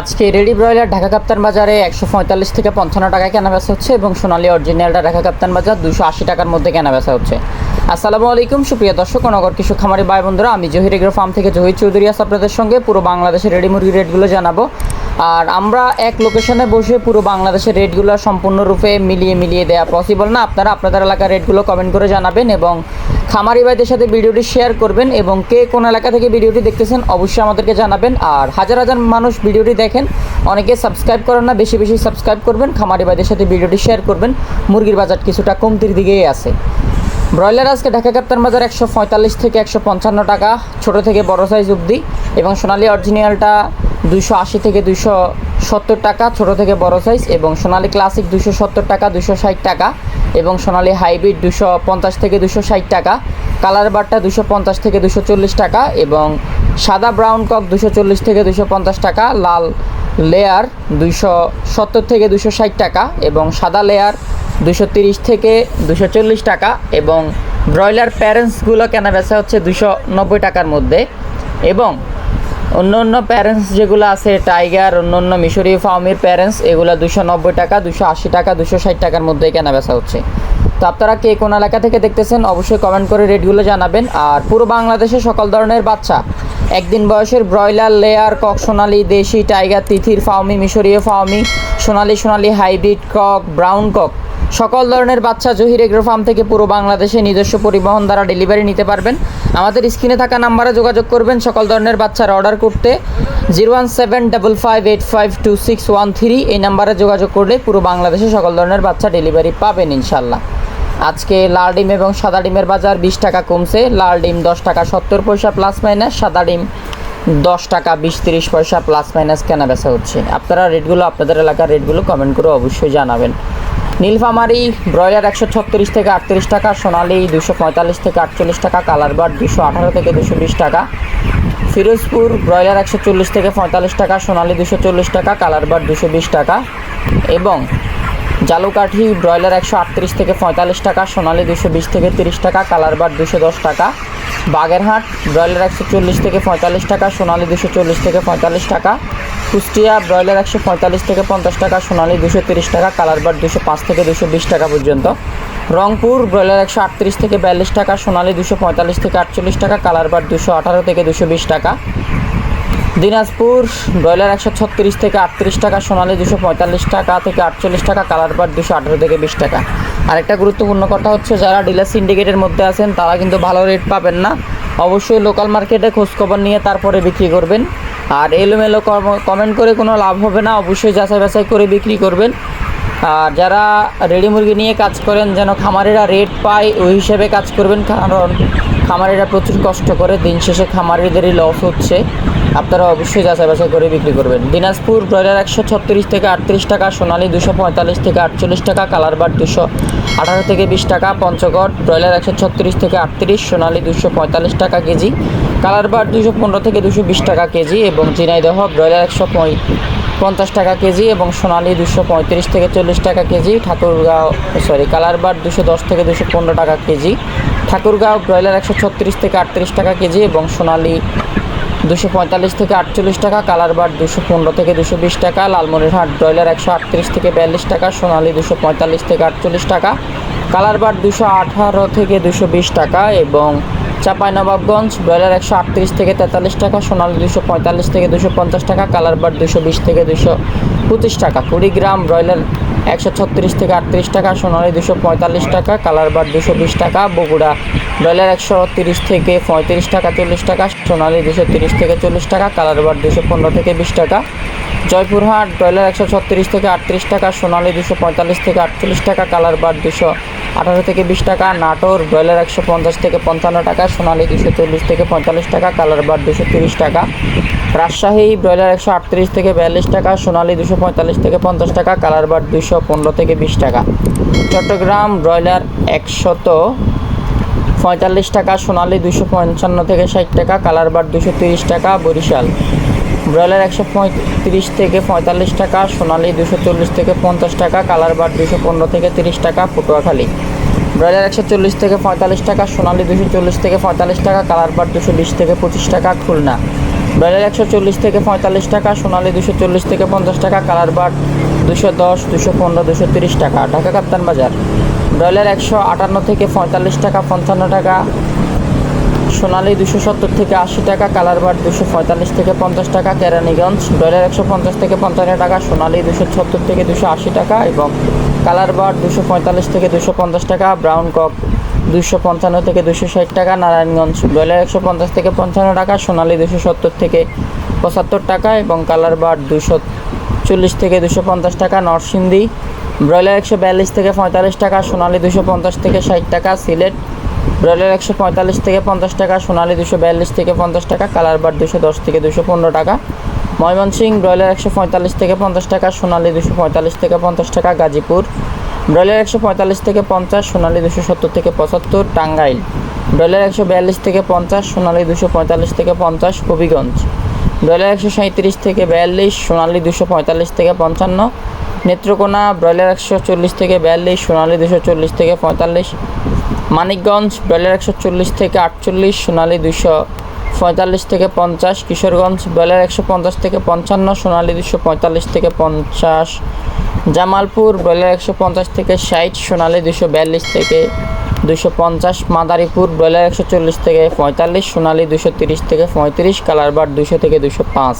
আজকে ready broiler Dhaka কাপ্তান বাজারে একশো পঁয়তাল্লিশ থেকে পঞ্চান্ন টাকায় কেনা বেচা হচ্ছে এবং সোনালী অরিজিনালটা ঢাকা কাপ্তান বাজার দুশো আশি টাকার মধ্যে কেনা বেচা হচ্ছে। আসসালামু আলাইকুম, সুপ্রিয় দর্শক নগর কিছু খামারি ভাই বন্ধুরা আমি জহির এগ্রো ফার্ম থেকে জহির চৌধুরী আস আপনাদের সঙ্গে। পুরো বাংলাদেশের রেডি মুরগি রেটগুলো জানাব। আর আমরা এক লোকেশনে বসে পুরো বাংলাদেশের রেটগুলো সম্পূর্ণরূপে মিলিয়ে মিলিয়ে দেওয়া পসিবল না। আপনারা আপনাদের এলাকার রেটগুলো কমেন্ট করে জানাবেন এবং খামারি ভাইদের সাথে ভিডিওটি শেয়ার করবেন এবং কে কোন এলাকা থেকে ভিডিওটি দেখতেছেন অবশ্যই আমাদেরকে জানাবেন। আর হাজার হাজার মানুষ ভিডিওটি দেখেন, অনেকে সাবস্ক্রাইব করেন না, বেশি বেশি সাবস্ক্রাইব করবেন, খামারি ভাইদের সাথে ভিডিওটি শেয়ার করবেন। মুরগির বাজার কিছুটা কমতির দিকেই আছে। ব্রয়লার আজকে ঢাকা কাপ্তান বাজার একশো পঁয়তাল্লিশ থেকে একশো পঞ্চান্ন টাকা, ছোটো থেকে বড় সাইজ অবধি। এবং সোনালী অরিজিনালটা দুশো আশি থেকে দুশো সত্তর টাকা, ছোটো থেকে বড় সাইজ এবং সোনালী ক্লাসিক দুশো সত্তর টাকা দুশো ষাট টাকা, এবং সোনালী হাইব্রিড দুশো পঞ্চাশ থেকে দুশো ষাট টাকা কালার বারটা দুশো পঞ্চাশ থেকে দুশো চল্লিশ টাকা, এবং সাদা ব্রাউন কক দুশো চল্লিশ থেকে দুশো পঞ্চাশ টাকা, লাল লেয়ার দুশো সত্তর থেকে দুশো ষাট টাকা, এবং সাদা লেয়ার দুশো তিরিশ থেকে দুশো চল্লিশ টাকা, এবং ব্রয়লার প্যারেন্টসগুলো কেনা বেচা হচ্ছে দুশো নব্বই টাকার মধ্যে, এবং অন্য অন্য প্যারেন্টস যেগুলো আছে টাইগার অন্য অন্য মিশরি ফার্মের প্যারেন্টস এগুলো দুশো নব্বই টাকা, দুশো আশি টাকা, দুশো ষাট টাকার মধ্যে কেনা বেচা হচ্ছে। তো আপনারা কে কোন এলাকা থেকে দেখতেছেন, অবশ্যই কমেন্ট করে রেটগুলো জানাবেন। আর পুরো বাংলাদেশে সকল ধরনের বাচ্চা, একদিন বয়সের ব্রয়লার লেয়ার কক, সোনালি, দেশি টাইগার তিথির ফাউমি মিশরীয় Fayoumi Sonali Sonali hybrid cock brown cock সকল ধরনের বাচ্চা জহির এগ্রো ফার্ম থেকে পুরো বাংলাদেশে নিজস্ব পরিবহন দ্বারা ডেলিভারি নিতে পারবেন। আমাদের স্ক্রিনে থাকা নাম্বারে যোগাযোগ করবেন, সকল ধরনের বাচ্চার অর্ডার করতে। Zero one seven double five eight five two six one three এই নাম্বারে যোগাযোগ করলে পুরো বাংলাদেশে সকল ধরনের বাচ্চা ডেলিভারি পাবেন ইনশাল্লাহ আজকে লাল ডিম এবং সাদা ডিমের বাজার বিশ টাকা কমছে। লাল ডিম দশ টাকা সত্তর পয়সা প্লাস মাইনাস সাদা ডিম দশ টাকা বিশ তিরিশ পয়সা প্লাস মাইনাস কেনা বেচা হচ্ছে। আপনারা রেটগুলো আপনাদের এলাকার রেটগুলো কমেন্ট করে অবশ্যই জানাবেন। নীলফামারি, ব্রয়লার একশো ছত্রিশ থেকে আটত্রিশ টাকা, সোনালি দুশো পঁয়তাল্লিশ থেকে আটচল্লিশ টাকা, কালার বার্ড দুশো আঠারো থেকে দুশো বিশ টাকা। ফিরোজপুর, ব্রয়লার একশো চল্লিশ থেকে পঁয়তাল্লিশ টাকা, সোনালি দুশো চল্লিশ টাকা, কালার বার্ড দুশো বিশ টাকা। এবং জালুকাঠি, ব্রয়লার একশো আটত্রিশ থেকে পঁয়তাল্লিশ টাকা, সোনালি দুশো বিশ থেকে তিরিশ টাকা, কালার বার্ড দুশো দশ টাকা। বাগেরহাট, ব্রয়লার একশো চল্লিশ থেকে পঁয়তাল্লিশ টাকা, সোনালি দুশো চল্লিশ থেকে পঁয়তাল্লিশ টাকা। কুষ্টিয়া ব্রয়লার একশো পঁয়তাল্লিশ থেকে পঞ্চাশ টাকা, সোনালি দুশো তিরিশ টাকা, কালার বার্ড দুশো পাঁচ থেকে দুশো বিশ টাকা পর্যন্ত। রংপুর ব্রয়লার একশো আটত্রিশ থেকে বিয়াল্লিশ টাকা, সোনালি দুশো পঁয়তাল্লিশ থেকে আটচল্লিশ টাকা, কালার বার্ড দুশো আঠারো থেকে দুশো বিশ টাকা। দিনাজপুর ব্রয়লার একশো ছত্রিশ থেকে আটত্রিশ টাকা, সোনালি দুশো পঁয়তাল্লিশ টাকা থেকে আটচল্লিশ টাকা, কালার বার দুশো আঠারো থেকে বিশ টাকা। আরেকটা গুরুত্বপূর্ণ কথা হচ্ছে, যারা ডিলার সিন্ডিকেটের মধ্যে আছেন, তারা কিন্তু ভালো রেট পাবেন না। অবশ্যই লোকাল মার্কেটে খোঁজখবর নিয়ে তারপরে বিক্রি করবেন। আর এলোমেলো কমেন্ট করে কোনো লাভ হবে না। অবশ্যই যাচাই বাছাই করে বিক্রি করবেন। আর যারা রেডি মুরগি নিয়ে কাজ করেন, যেন খামারিরা রেট পায়, ওই হিসেবে কাজ করবেন। কারণ খামারিরা প্রচুর কষ্ট করে। দিন শেষে খামারিদেরই লস হচ্ছে। আপনারা অবশ্যই যাচাই বাছাই করে বিক্রি করবেন। দিনাজপুর ব্রয়লার একশো ছত্রিশ থেকে আটত্রিশ টাকা, সোনালি দুশো পঁয়তাল্লিশ থেকে আটচল্লিশ টাকা কালার বার দুশো আঠারো থেকে বিশ টাকা, পঞ্চগড় ব্রয়লার একশো ছত্রিশ থেকে আটত্রিশ, সোনালি দুশো পঁয়তাল্লিশ টাকা কেজি। কালার বার দুশো পনেরো থেকে দুশো বিশ টাকা কেজি এবং ঝিনাইদহ ব্রয়লার একশো পঞ্চাশ টাকা কেজি এবং সোনালি দুশো পঁয়ত্রিশ থেকে চল্লিশ টাকা কেজি, ঠাকুরগাঁও সরি কালার বার দুশো দশ থেকে দুশো পনেরো টাকা কেজি, ঠাকুরগাঁও ব্রয়লার একশো ছত্রিশ থেকে আটত্রিশ টাকা কেজি এবং সোনালি দুশো পঁয়তাল্লিশ থেকে আটচল্লিশ টাকা, কালার বার দুশো পনেরো থেকে দুশো বিশ টাকা, লালমনিরহাট ব্রয়লার একশো আটত্রিশ থেকে বিয়াল্লিশ টাকা, সোনালি দুশো পঁয়তাল্লিশ থেকে আটচল্লিশ টাকা, কালার বার দুশো আঠারো থেকে দুশো বিশ টাকা এবং চাঁপাইনবাবগঞ্জ, ব্রয়লার একশো আটত্রিশ থেকে তেতাল্লিশ টাকা, সোনালি দুশো পঁয়তাল্লিশ থেকে দুশো পঞ্চাশ টাকা, কালার বার দুশো বিশ থেকে দুশো পঁচিশ টাকা। কুড়িগ্রাম, ব্রয়লার একশো ছত্রিশ থেকে আটত্রিশ টাকা, সোনালি দুশো পঁয়তাল্লিশ টাকা, কালার বার দুশো বিশ টাকা, বগুড়া, ব্রয়লার একশো তিরিশ থেকে পঁয়ত্রিশ টাকা, চল্লিশ টাকা, সোনালি দুশো তিরিশ থেকে চল্লিশ টাকা, কালার বার দুশো পনেরো থেকে বিশ টাকা। জয়পুরহাট, ব্রয়লার একশো ছত্রিশ থেকে আটত্রিশ টাকা, সোনালি দুশো পঁয়তাল্লিশ থেকে আটচল্লিশ টাকা, কালার বার দুশো আঠারো থেকে বিশ টাকা, নাটোর, ব্রয়লার একশো পঞ্চাশ থেকে পঞ্চান্ন টাকা, সোনালি দুশো চল্লিশ থেকে পঁয়তাল্লিশ টাকা, কালার বার দুশো তিরিশ টাকা। রাজশাহী, ব্রয়লার একশো আটত্রিশ থেকে বিয়াল্লিশ টাকা, সোনালি দুশো পঁয়তাল্লিশ থেকে পঞ্চাশ টাকা, কালার বার দুশো পনেরো থেকে বিশ টাকা। চট্টগ্রাম, ব্রয়লার একশত পঁয়তাল্লিশ টাকা, সোনালি দুশো পঞ্চান্ন থেকে ষাট টাকা, কালার বার দুশো তিরিশ টাকা, বরিশাল। ব্রয়লার একশো পঁয়ত্রিশ থেকে পঁয়তাল্লিশ টাকা, সোনালি দুশো চল্লিশ থেকে পঞ্চাশ টাকা, কালার বার দুশো পনেরো থেকে তিরিশ টাকা, পটুয়াখালী। ব্রয়লার একশো চল্লিশ থেকে পঁয়তাল্লিশ টাকা, সোনালি দুশো চল্লিশ থেকে পঁয়তাল্লিশ টাকা, কালার বার দুশো বিশ থেকে পঁচিশ টাকা, খুলনা। ব্রয়লার একশো চল্লিশ থেকে পঁয়তাল্লিশ টাকা, সোনালি দুশো চল্লিশ থেকে পঞ্চাশ টাকা, কালার বাট দুশো দশ, দুশো পনেরো, দুশো তিরিশ টাকা, ঢাকা কাপ্তান বাজার। ব্রয়লার একশো আটান্ন থেকে পঁয়তাল্লিশ টাকা, পঞ্চান্ন টাকা সোনালি দুশো সত্তর থেকে আশি টাকা কালার বাট দুশো পঁয়তাল্লিশ থেকে পঞ্চাশ টাকা, কেরানীগঞ্জ ব্রয়লার একশো পঞ্চাশ থেকে পঞ্চান্ন টাকা, সোনালি দুশো সত্তর থেকে দুশো আশি টাকা এবং কালার বাট দুশো পঁয়তাল্লিশ থেকে দুশো পঞ্চাশ টাকা ব্রাউন কক দুশো পঞ্চান্ন থেকে দুশো ষাট টাকা, নারায়ণগঞ্জ ব্রয়লার একশো পঞ্চাশ থেকে পঞ্চান্ন টাকা, সোনালি দুশো সত্তর থেকে পঁচাত্তর টাকা এবং কালার বাট দুশো চল্লিশ থেকে দুশো পঞ্চাশ টাকা, নরসিংদী ব্রয়লার একশো বিয়াল্লিশ থেকে পঁয়তাল্লিশ টাকা, সোনালি দুশো পঞ্চাশ থেকে ষাট টাকা, সিলেট ব্রয়লার একশো পঁয়তাল্লিশ থেকে পঞ্চাশ টাকা, সোনালি দুশো বিয়াল্লিশ থেকে পঞ্চাশ টাকা, কালার বার দুশো দশ থেকে দুশো পনেরো টাকা। ময়মনসিংহ ব্রয়লার একশো পঁয়তাল্লিশ থেকে পঞ্চাশ টাকা, সোনালি দুশো পঁয়তাল্লিশ থেকে পঞ্চাশ টাকা, গাজীপুর। ব্রয়লার একশো পঁয়তাল্লিশ থেকে পঞ্চাশ, সোনালি দুশো সত্তর থেকে পঁচাত্তর, টাঙ্গাইল। ব্রয়লার একশো বিয়াল্লিশ থেকে পঞ্চাশ, সোনালি দুশো পঁয়তাল্লিশ থেকে পঞ্চাশ, হবিগঞ্জ। ব্রয়লার একশো সাঁত্রিশ থেকে বিয়াল্লিশ, সোনালি দুশো পঁয়তাল্লিশ থেকে পঞ্চান্ন নেত্রকোনা, ব্রয়লার একশো চল্লিশ থেকে বিয়াল্লিশ, সোনালি দুশো চল্লিশ থেকে পঁয়তাল্লিশ, মানিকগঞ্জ, ব্রয়লার একশো চল্লিশ থেকে আটচল্লিশ, সোনালি দুশো পঁয়তাল্লিশ থেকে পঞ্চাশ, কিশোরগঞ্জ, ব্রয়লার একশো পঞ্চাশ থেকে পঞ্চান্ন, সোনালি দুশো পঁয়তাল্লিশ থেকে পঞ্চাশ, জামালপুর, ব্রয়লার একশো পঞ্চাশ থেকে ষাট, সোনালি দুশো বিয়াল্লিশ থেকে দুশো পঞ্চাশ, মাদারীপুর, ব্রয়লার একশো চল্লিশ থেকে পঁয়তাল্লিশ, সোনালি দুশো তিরিশ থেকে পঁয়ত্রিশ কালার বার দুশো থেকে দুশো পাঁচ।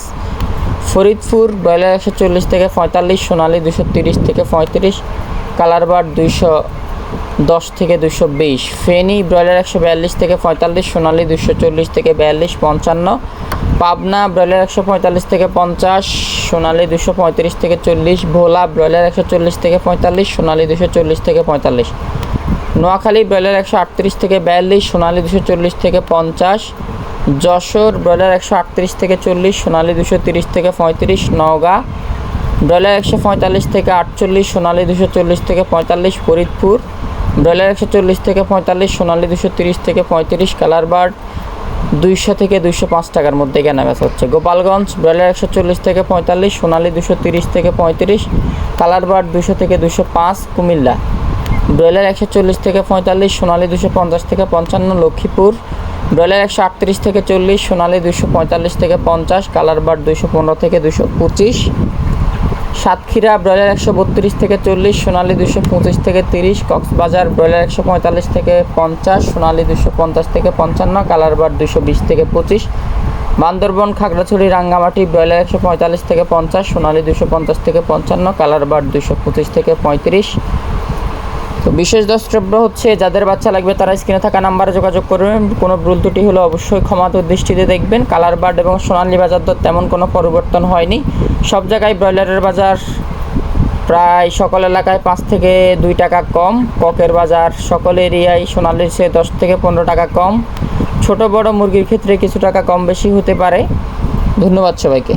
ফরিদপুর ব্রয়লার একশো চল্লিশ থেকে পঁয়তাল্লিশ, সোনালি দুশো তিরিশ থেকে পঁয়ত্রিশ কালার বার দুইশো দশ থেকে দুশো বিশ, ফেনি ব্রয়লার একশো বিয়াল্লিশ থেকে পঁয়তাল্লিশ, সোনালি দুশো চল্লিশ থেকে বিয়াল্লিশ, পঞ্চান্ন, পাবনা ব্রয়লার একশো পঁয়তাল্লিশ থেকে পঞ্চাশ, সোনালি দুশো পঁয়ত্রিশ থেকে চল্লিশ, ভোলা ব্রয়লার একশো চল্লিশ থেকে পঁয়তাল্লিশ, সোনালি দুশো চল্লিশ থেকে পঁয়তাল্লিশ, নোয়াখালী ব্রয়লার একশো আটত্রিশ থেকে বিয়াল্লিশ, সোনালি দুশো চল্লিশ থেকে পঞ্চাশ যশোর ব্রয়লার একশো আটত্রিশ থেকে চল্লিশ, সোনালি দুশো তিরিশ থেকে পঁয়ত্রিশ, নওগাঁ ব্রয়লার একশো পঁয়তাল্লিশ থেকে আটচল্লিশ, সোনালি দুশো চল্লিশ থেকে পঁয়তাল্লিশ, ফরিদপুর ব্রয়লার একশো চল্লিশ থেকে পঁয়তাল্লিশ, সোনালি দুশো তিরিশ থেকে পঁয়ত্রিশ কালার বার্ড দুইশো থেকে দুইশো পাঁচ টাকার মধ্যে কেনা বেচা হচ্ছে। গোপালগঞ্জ ব্রয়লার একশো চল্লিশ থেকে পঁয়তাল্লিশ, সোনালি দুশো তিরিশ থেকে পঁয়ত্রিশ কালার বার্ড দুশো থেকে দুশো পাঁচ, কুমিল্লা ব্রয়লার একশো চল্লিশ থেকে পঁয়তাল্লিশ, সোনালি দুশো পঞ্চাশ থেকে পঞ্চান্ন, লক্ষ্মীপুর ব্রয়লার একশো আটত্রিশ থেকে চল্লিশ, সোনালি দুশো পঁয়তাল্লিশ থেকে পঞ্চাশ, কালার বার্ড দুশো পনেরো থেকে দুশো পঁচিশ, সাতক্ষীরা ব্রয়লার একশো বত্রিশ থেকে চল্লিশ, সোনালি দুশো পঁচিশ থেকে তিরিশ, কক্সবাজার ব্রয়লার একশো পঁয়তাল্লিশ থেকে পঞ্চাশ, সোনালি দুশো পঞ্চাশ থেকে পঞ্চান্ন, কালার বার দুশো বিশ থেকে পঁচিশ, বান্দরবন, খাগড়াছড়ি, রাঙ্গামাটি ব্রয়লার একশো পঁয়তাল্লিশ থেকে পঞ্চাশ, সোনালি দুশো পঞ্চাশ থেকে পঞ্চান্ন, কালার বার দুশো পঁচিশ থেকে পঁয়ত্রিশ তো বিশেষ দ্রষ্টব্য হচ্ছে, যাদের বাচ্চা লাগবে তারা স্ক্রিনে থাকা নাম্বারে যোগাযোগ করবেন কোনো ভুল ত্রুটি হলে অবশ্যই ক্ষমাতুর দৃষ্টিতে দেখবেন। কালার বার্ড এবং সোনালী বাজার দর তেমন কোনো পরিবর্তন হয়নি। সব জায়গায় ব্রয়লারের বাজার প্রায় সকল এলাকায় পাঁচ থেকে দুই টাকা কম। ককের বাজার সকল এরিয়ায় সোনালির চেয়ে দশ থেকে পনেরো টাকা কম। ছোট বড় মুরগির ক্ষেত্রে কিছু টাকা কম বেশি হতে পারে। ধন্যবাদ সবাইকে।